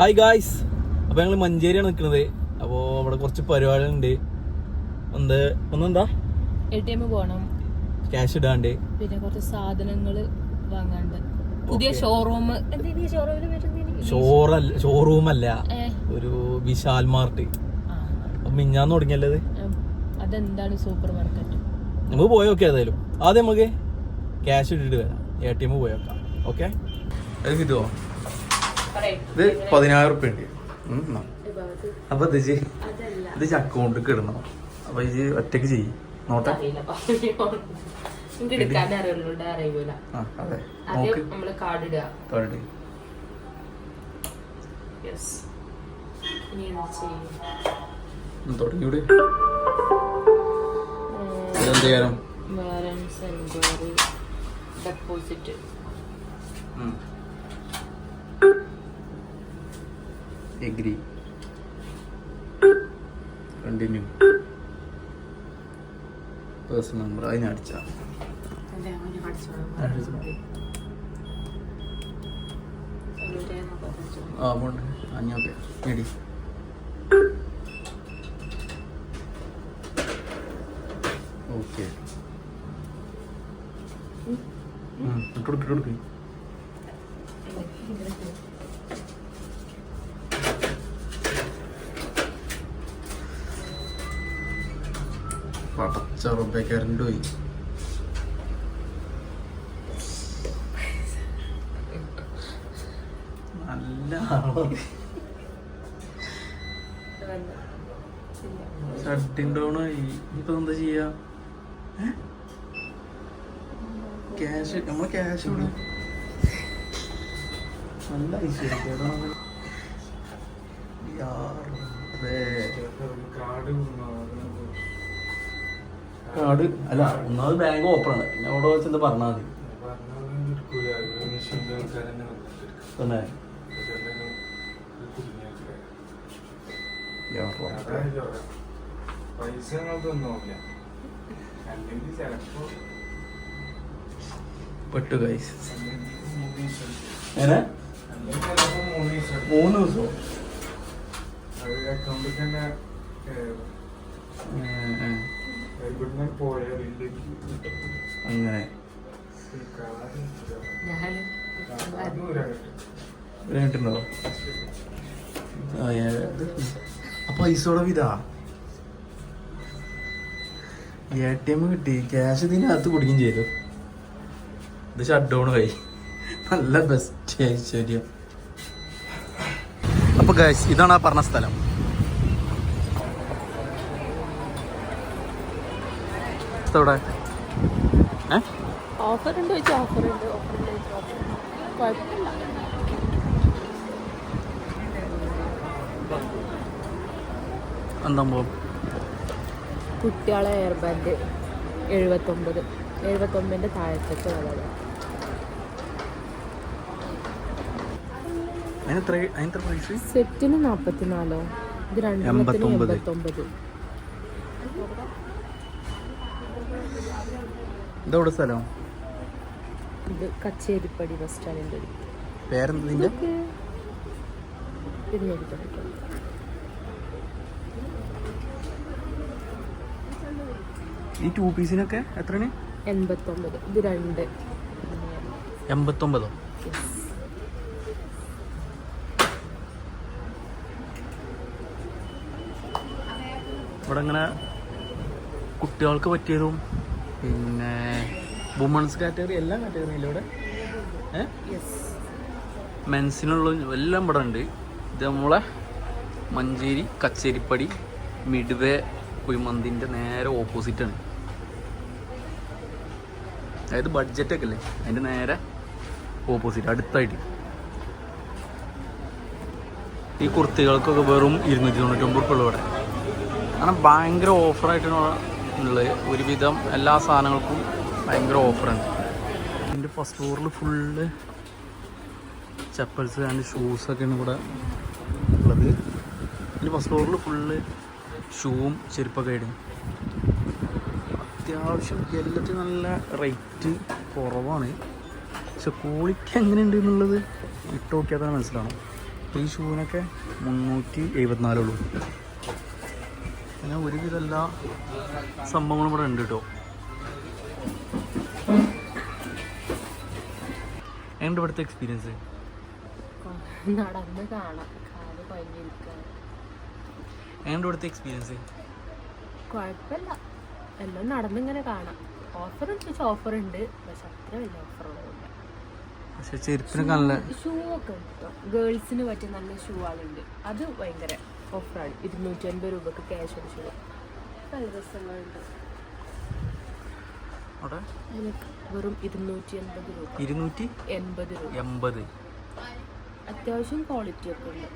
Hi guys അപ്പോൾ ഞങ്ങൾ മഞ്ചേരിയാണ് നിൽക്കുന്നത് അപ്പോൾ അവിടെ കുറച്ച് പരിപാടികളുണ്ട്. ഒന്ന് ഒന്നെന്താ? എ ടി എം പോകണം ക്യാഷ് ഇടാണ്ട്. പിന്നെ കുറച്ച് സാധനങ്ങൾ വാങ്ങാണ്ട്. പുതിയ. ഷോറൂം ഷോറല്ല ഷോറൂം അല്ല ഒരു വിശാൽ മാർട്ട്. മിഞ്ഞാന്ന് തുടങ്ങിയല്ലത്. അതെന്താണ് സൂപ്പർ മാർക്കറ്റ്? നമുക്ക് പോയി നോക്കാം ഏതായാലും. ആദ്യം നമുക്ക് ക്യാഷ് ഇട്ടിട്ട് വരാം. എ ടി എം പോയി നോക്കാം. ഓക്കെ അത് ഇതോ ഇത് പതിനായിരം റുപ്യ ഉണ്ട് അപ്പൊ ഇത് ഇത് അക്കൗണ്ടിൽ ഇടണം. അപ്പൊ ഇത് ഒറ്റയ്ക്ക് ചെയ്യും. നോട്ടെ. എന്ത് ചെയ്യാനും? Balance enquiry deposit agree continue personal number അതിന് അടിച്ച. ആ പോണ്ട്. അഞ്ഞോക്കെ എടി. ഓക്കെ. ഇട്ടുകൊടുക്ക് ഇട്ടുകൊടുക്ക് പടച്ച റബ്ബെ കറണ്ട് പോയി നല്ല ആയി ഇപ്പൊ എന്താ ചെയ്യാ? ക്യാഷ് നമ്മളെ ക്യാഷ് ഇവിടെ നല്ല ഐശ്വര്യം കാർഡ് അല്ല ഒന്നാമത് ബാങ്ക് ഓപ്പൺ ആണ്. പിന്നെ അവിടെ വെച്ചെന്ന് പറഞ്ഞാൽ മതി. തന്നെ. പൈസ പെട്ടു ഗൈസ് മൂന്ന് ദിവസം. അക്കൗണ്ടിൽ തന്നെ അങ്ങനെ. അപ്പൊ പൈസയോടെ വിതാ. എ ടി എം കിട്ടി. ക്യാഷ് ഇതിനകത്ത് കുടിക്കും ചെയ്തു. ഇത് ഷട്ട് ഡൗൺ ആയി. നല്ല ബെസ്റ്റ് ഐശ്വര്യം അപ്പൊ ഗൈസ് ഇതാണ് ആ പറഞ്ഞ സ്ഥലം. ഇവിടെ ഏ? ഓഫർ ഉണ്ട് ചോദിച്ചാൽ ഓഫർ ഉണ്ട് ഓഫർ ഉണ്ട് ചോദിച്ചാൽ ഓഫർ കുഴപ്പമില്ല. എന്താ സംഭവം കുട്ടികളെ എയർ ബാൻഡ് എഴുപത്തൊമ്പത്. എഴുപത്തൊമ്പതിന്റെ താഴത്തേക്ക് വളരെ സെറ്റിന് നാൽപ്പത്തിനാലോ ഇത് രണ്ടെണ്ണത്തിന് എൺപത്തൊമ്പത്. ഇതെവിടെ സ്ഥലം? ഇത് കച്ചേരിപ്പടി ബസ് സ്റ്റാൻഡിന്റെ പേരെന്തിന്റെ ഈ ടു പീസിനൊക്കെ എത്രയാണ്? എൺപത്തൊമ്പത്. ഇത് രണ്ട്. എൺപത്തൊമ്പതോ. ഇവിടെ ഇങ്ങനെ കുട്ടികൾക്ക് പറ്റിയതും പിന്നെ വുമൺസ് കാറ്റഗറി എല്ലാ കാറ്റഗറിയിലും ഇവിടെ. ഏ? Yes. മെൻസിനുള്ള എല്ലാം ഇവിടെ ഉണ്ട്. ഇത് നമ്മളെ മഞ്ചേരി കച്ചേരിപ്പടി മിഡ്വേ കുഴിമന്തിന്റെ നേരെ ഓപ്പോസിറ്റാണ് അതായത് ബഡ്ജറ്റൊക്കെ അല്ലേ? അതിന്റെ നേരെ ഓപ്പോസിറ്റ് അടുത്തായിട്ട്. ഈ കുർത്തികൾക്കൊക്കെ വെറും ഇരുന്നൂറ്റി തൊണ്ണൂറ്റൊമ്പത് ഒമ്പത് ഇവിടെ. കാരണം ഭയങ്കര ഓഫറായിട്ടാണ് ഉള്ളത് ഒരുവിധം എല്ലാ സാധനങ്ങൾക്കും ഭയങ്കര ഓഫറാണ് ഇതിന്റെ ഫസ്റ്റ് ഫ്ലോറിൽ ഫുള്ള് ചപ്പൽസ് ആൻഡ് ഷൂസൊക്കെയാണ് ഇവിടെ ഉള്ളത്. ഇതിന്റെ ഫസ്റ്റ് ഫ്ലോറിൽ ഫുള്ള് ഷൂവും ചെരുപ്പൊക്കെ ആയിട്ട് അത്യാവശ്യം എല്ലാത്തിനും നല്ല റേറ്റ് കുറവാണ്. പക്ഷെ ക്വാളിറ്റി എങ്ങനെയുണ്ട് എന്നുള്ളത് ഇട്ട് നോക്കിയാൽ തന്നെ മനസ്സിലാവും. ഈ ഷൂവിനൊക്കെ മുന്നൂറ്റി എഴുപത്തിനാലുള്ളൂ പിന്നെ ഒരുവിധ എല്ലാ സംഭവങ്ങളും ഇവിടെ ഉണ്ട് കേട്ടോ. എങ്ങനെ ഇവിടുത്തെ എക്സ്പീരിയൻസ് നടന്ന് കാണാം. എങ്ങനെയുണ്ട് ഇവിടുത്തെ എക്സ്പീരിയൻസ് കുഴപ്പമില്ല. എല്ലാം നടന്നിങ്ങനെ കാണാം. ഓഫർ ചോദിച്ചാൽ ഓഫർ ഉണ്ട്. പക്ഷെ അത്ര വലിയ ഓഫറുകളൊന്നുമില്ല പക്ഷെ ചെരുപ്പിനൊക്കെ നല്ല ഷൂ ഒക്കെ ഉണ്ട് കേട്ടോ ഗേൾസിന് പറ്റിയ നല്ല ഷൂ ആളുണ്ട്. അത് ഭയങ്കര ഓഫറാണ് ഇരുന്നൂറ്റി അൻപത് രൂപക്ക് ക്യാഷ് ഷൂ നല്ല രസങ്ങളുണ്ട്. അവിടെ? നിനക്ക് വെറും ഇരുന്നൂറ്റി എൺപത് രൂപ. ഇരുന്നൂറ്റി എൺപത് രൂപ. എൺപത്. അത്യാവശ്യം ക്വാളിറ്റി ഒക്കെ ഉണ്ട്.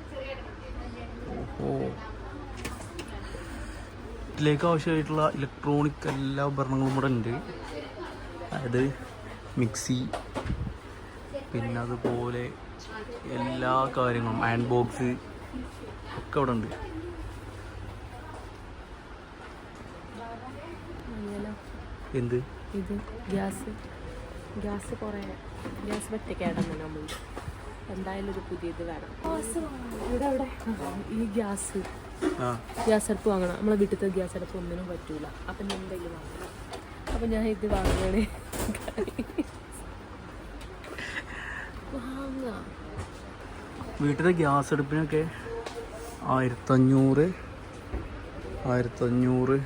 വീട്ടിലേക്ക് ആവശ്യമായിട്ടുള്ള ഇലക്ട്രോണിക് എല്ലാ ഉപകരണങ്ങളും ഇവിടെ ഉണ്ട്. അതായത് മിക്സി പിന്നെ അതുപോലെ എല്ലാ കാര്യങ്ങളും അയൺ ബോക്സ് ഒക്കെ അവിടെ ഉണ്ട്. എന്ത്? ഇത് ഗ്യാസ്. ഗ്യാസ് കുറേ ഗ്യാസ് പറ്റക്കേടന്ന് നമ്മൾ എന്തായാലും ഒരു പുതിയത് വേണം. ഇവിടെ അവിടെ. ഈ ഗ്യാസ്. ഗ്യാസ് അടുപ്പ് വാങ്ങണം. നമ്മളെ വീട്ടിലത്തെ ഗ്യാസ് അടുപ്പ് ഒന്നിനും പറ്റൂല. അപ്പൊ ഞാൻ എന്തെങ്കിലും വാങ്ങണം. അപ്പം ഞാൻ ഇത് വാങ്ങണേ. വാങ്ങാം. വീട്ടിലെ ഗ്യാസ് അടുപ്പിനൊക്കെ ആയിരത്തഞ്ഞൂറ് ആയിരത്തഞ്ഞൂറ്.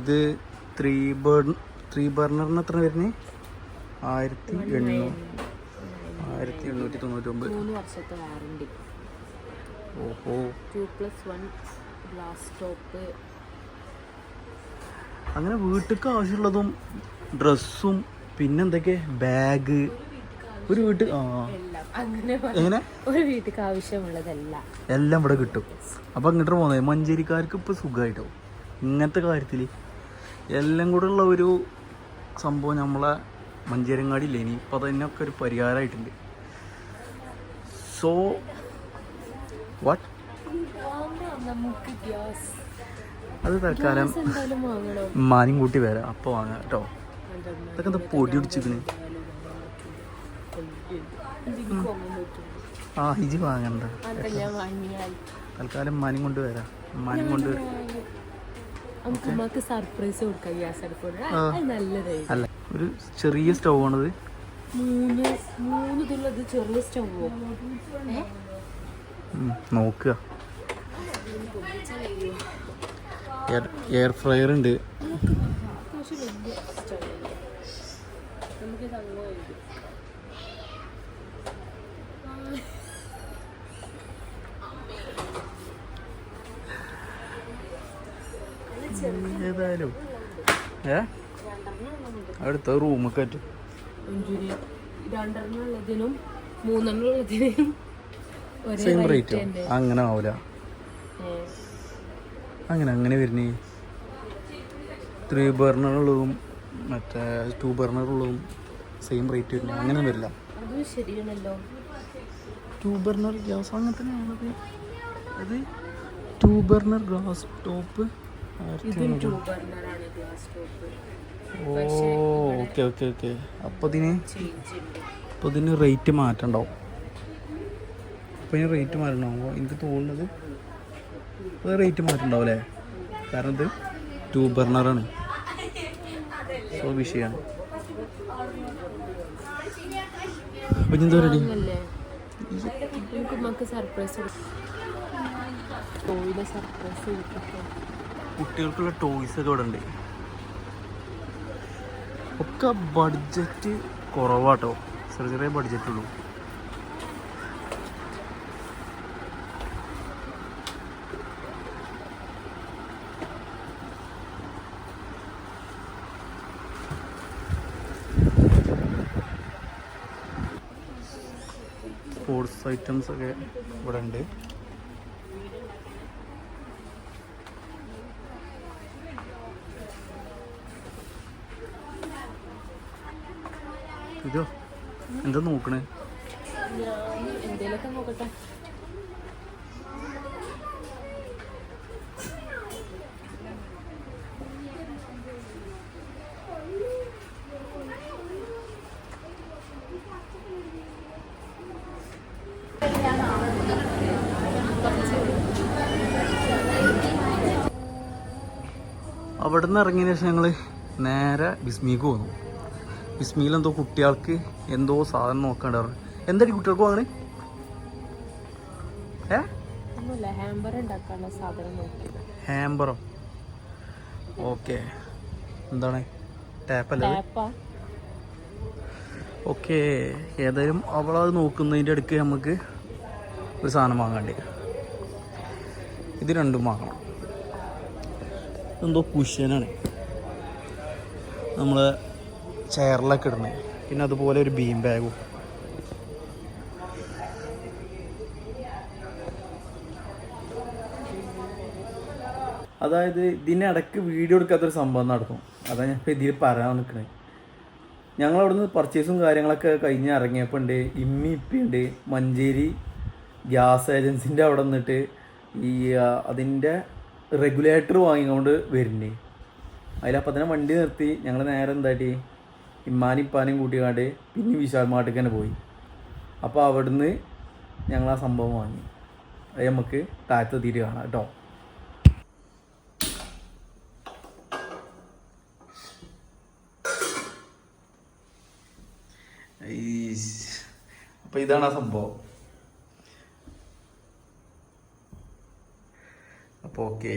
ഇത് ത്രീ ബേർ ത്രീ ബർണറിന് എത്ര വരുന്നത്? ആയിരത്തി എണ്ണൂറ് ആയിരത്തി എണ്ണൂറ്റി തൊണ്ണൂറ്റി ഒമ്പത് മൂന്ന് വർഷത്തെ വാറണ്ടി ഓഹോ. Two plus one glass top അങ്ങനെ വീട്ടിലേക്ക് ആവശ്യമുള്ളതും ഡ്രസ്സും പിന്നെന്തൊക്കെ? ബാഗ് ഒരു വീട്ടിൽ അങ്ങനെ എങ്ങനെ? ഒരു വീട്ടിൽ ആവശ്യമുള്ളതെല്ലാം. എല്ലാം ഇവിടെ കിട്ടും. അപ്പം അങ്ങോട്ട് പോകുന്നത് മഞ്ചേരിക്കാർക്ക് ഇപ്പോൾ സുഖമായിട്ടാവും ഇങ്ങനത്തെ കാര്യത്തിൽ എല്ലാം കൂടെ ഉള്ള ഒരു സംഭവം നമ്മളെ മഞ്ചേരങ്ങാടിയില്ലേ? ഇനി ഇപ്പം അതിനൊക്കെ ഒരു പരിഹാരമായിട്ടുണ്ട് സോ വാട്ട് അത് തൽക്കാലം മാനും കൂട്ടി വരാം അപ്പോൾ വാങ്ങാം കേട്ടോ. ഇതൊക്കെ എന്താ പൊടി പിടിച്ചിക്കണ് ആ ഇജി വാങ്ങണ്ട. തൽക്കാലം മാനും കൊണ്ട് വരാം മാനും കൊണ്ട് നമുക്ക് സർപ്രൈസ് കൊടുക്കാം ഗ്യാസ് അല്ല ഒരു ചെറിയ സ്റ്റൗ ആണത് മൂന്ന് മൂന്ന് ഇതുള്ളത് ചെറിയ സ്റ്റൗവോ. നോക്കുക. എയർ ഫ്രയർ ഉണ്ട് അത്യാവശ്യം വലിയ സ്റ്റൗ നമുക്ക് അങ്ങനെ ഏതായാലും? ഏ? അടുത്ത റൂമ് കറ്റും അഞ്ചുരി രണ്ടെണ്ണം ഉള്ളതിനും മൂന്നെണ്ണം ഉള്ളതിനും ഒരേ സെയിം റേറ്റ് അങ്ങനെ ആവൂല. അങ്ങനെ അങ്ങനെ വരുന്നേ. ത്രീ ബർണറുള്ളതും മറ്റേ ടു ബർണറുള്ളതും സെയിം റേറ്റ് വരുന്നത് അങ്ങനെ വരില്ല. ടു ബർണർ ഗ്യാസ് അങ്ങനെ തന്നെയാണത്. അത് ടു ബർണർ ഗ്ലാസ് ടോപ്പ് ഇതും ടൂ ബർണറാണ് ഗ്യാസ് ടോപ്പ് ഓ ഓക്കെ ഓക്കെ ഓക്കെ അപ്പോൾ ഇതിന് അപ്പോൾ ഇതിന് റേറ്റ് മാറ്റണ്ടാവും. അപ്പോൾ ഇതിന് റേറ്റ് മാറ്റണ്ടാവും. എനിക്ക് തോന്നുന്നത് അത് റേറ്റ് മാറ്റണ്ടാവും അല്ലേ? കാരണം ഇത് ടൂ ബർണറാണ് സോ വിഷയമാണ് അപ്പോൾ എന്താ ഉമ്മക്ക് സർപ്രൈസ് സർപ്രൈസ് കുട്ടികൾക്കുള്ള ടോയ്സ് ഒക്കെ ഇവിടെ ഉണ്ട്. ഒക്കെ ബഡ്ജറ്റ് കുറവാട്ടോ. ചെറിയ ചെറിയ ബഡ്ജറ്റ് ഉള്ളൂ. സ്പോർട്സ് ഐറ്റംസ് ഒക്കെ ഇവിടെ ഉണ്ട്. എന്താ നോക്കണേ? നോക്കട്ടെ. അവിടെ നിന്ന് ഇറങ്ങിയതിന് ശേഷം ഞങ്ങൾ നേരെ ബിസ്മിക്ക് പോന്നു. ബിസ്മിയിൽ എന്തോ കുട്ടികൾക്ക് എന്തോ സാധനം നോക്കണ്ട എന്താടി കുട്ടികൾക്ക് വാങ്ങണേ? ഹാമ്പറോ ഓക്കെ എന്താണ്? ടാപ്പല്ലേ ടാപ്പാ ഓക്കെ ഏതായാലും അവളത് നോക്കുന്നതിന്റെ അടുക്ക് നമുക്ക് ഒരു സാധനം വാങ്ങാണ്ട് ഇത് രണ്ടും വാങ്ങണം. എന്തോ കുഷ്യനാണ് നമ്മൾ ചെയറിലൊക്കെ ഇടണേ പിന്നെ അതുപോലെ ഒരു ബീം ബാഗും അതായത് ഇതിനിടക്ക് വീഡിയോ എടുക്കാത്തൊരു സംഭവം നടക്കും. അതാണ് ഞാൻ ഇതിൽ പറയാൻ നിൽക്കണേ ഞങ്ങൾ അവിടുന്ന് പർച്ചേസും കാര്യങ്ങളൊക്കെ കഴിഞ്ഞ് ഇറങ്ങിയപ്പോൾ ഉണ്ട് ഇമ്മി ഇപ്പിയുണ്ട് മഞ്ചേരി ഗ്യാസ് ഏജൻസിന്റെ അവിടെ നിന്നിട്ട് ഈ അതിന്റെ റെഗുലേറ്റർ വാങ്ങിക്കൊണ്ട് വരുന്നുണ്ട് അതിലപ്പം തന്നെ വണ്ടി നിർത്തി. ഞങ്ങൾ നേരെ എന്താട്ടി? ഇമ്മാനും ഇപ്പാനും കൂട്ടിക്കാണ്ട് പിന്നെ വിശാൽ മാട്ടിക്ക് തന്നെ പോയി. അപ്പോൾ അവിടുന്ന് ഞങ്ങൾ ആ സംഭവം വാങ്ങി. അത് നമുക്ക് താഴത്തെത്തിയിട്ട് കാണാം കേട്ടോ. അപ്പോൾ ഇതാണ് ആ സംഭവം. അപ്പോൾ ഓക്കെ.